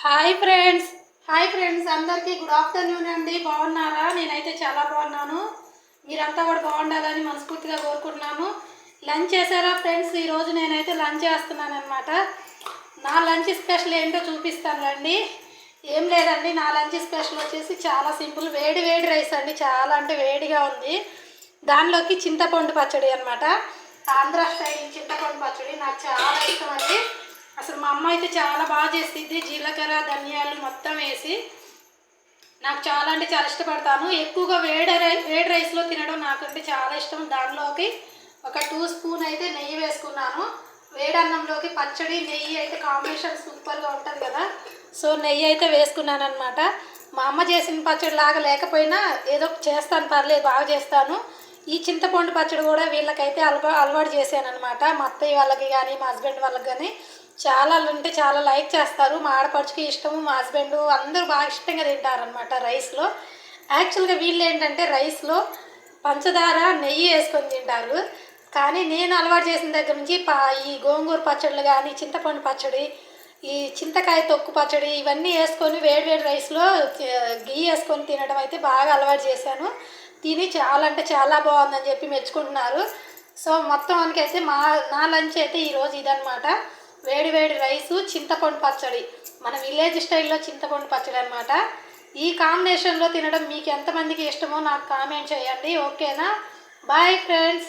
Hi friends. Hi friends అందరికీ good afternoon అండి. బాగున్నారా? నేనైతే చాలా బాగున్నాను. మీరంతా కూడా బాగుండాలని మనస్ఫూర్తిగా కోరుకుంటున్నాను. లంచ్ చేశారా ఫ్రెండ్స్? ఈరోజు నేనైతే లంచ్ చేస్తున్నాను అనమాట నా లంచ్ స్పెషల్ ఏంటో చూపిస్తాను రండి. ఏం లేదండి నా లంచ్ స్పెషల్ వచ్చేసి చాలా సింపుల్ వేడి వేడి రైస్ అండి. చాలా అంటే వేడిగా ఉంది. దానిలోకి చింతపండు పచ్చడి అనమాట ఆంధ్ర స్టైల్ చింతపండు పచ్చడి నాకు చాలా ఇష్టం అండి. మా అమ్మ అయితే చాలా బాగా చేస్తుంది జీలకర్ర ధనియాలు మొత్తం వేసి నాకు చాలా అంటే చాలా ఇష్టపడతాను. ఎక్కువగా వేడి రై వేడి రైస్లో తినడం నాకంటే చాలా ఇష్టం. దానిలోకి ఒక టూ స్పూన్ అయితే నెయ్యి వేసుకున్నాను. వేడన్నంలోకి పచ్చడి నెయ్యి అయితే కాంబినేషన్ సూపర్గా ఉంటుంది కదా. సో నెయ్యి అయితే వేసుకున్నాను అనమాట మా అమ్మ చేసిన పచ్చడి లాగా లేకపోయినా ఏదో చేస్తాను పర్లేదు బాగా చేస్తాను. ఈ చింతపండు పచ్చడి కూడా వీళ్ళకైతే అలవా అలవాటు చేశాను అనమాట మా అత్తయ్య వాళ్ళకి కానీ మా హస్బెండ్ వాళ్ళకి కానీ చాలా అంటే చాలా లైక్ చేస్తారు. మా ఆడపడుచుకి ఇష్టము మా హస్బెండ్ అందరూ బాగా ఇష్టంగా తింటారనమాట రైస్లో. యాక్చువల్గా వీళ్ళు ఏంటంటే రైస్లో పంచదార నెయ్యి వేసుకొని తింటారు. కానీ నేను అలవాటు చేసిన దగ్గర నుంచి పా ఈ గోంగూర పచ్చళ్ళు కానీ చింతపండు పచ్చడి ఈ చింతకాయ తొక్కు పచ్చడి ఇవన్నీ వేసుకొని వేడి వేడి రైస్లో గీ వేసుకొని తినడం అయితే బాగా అలవాటు చేశాను. తిని చాలా అంటే చాలా బాగుందని చెప్పి మెచ్చుకుంటున్నారు. సో మొత్తం అయితే మా నా లంచ్ అయితే ఈరోజు ఇదనమాట వేడి వేడి రైసు చింతపండు పచ్చడి. మన విలేజ్ స్టైల్లో చింతపండు పచ్చడి అనమాట ఈ కాంబినేషన్లో తినడం మీకు ఎంతమందికి ఇష్టమో నాకు కామెంట్ చేయండి. ఓకేనా బాయ్ ఫ్రెండ్స్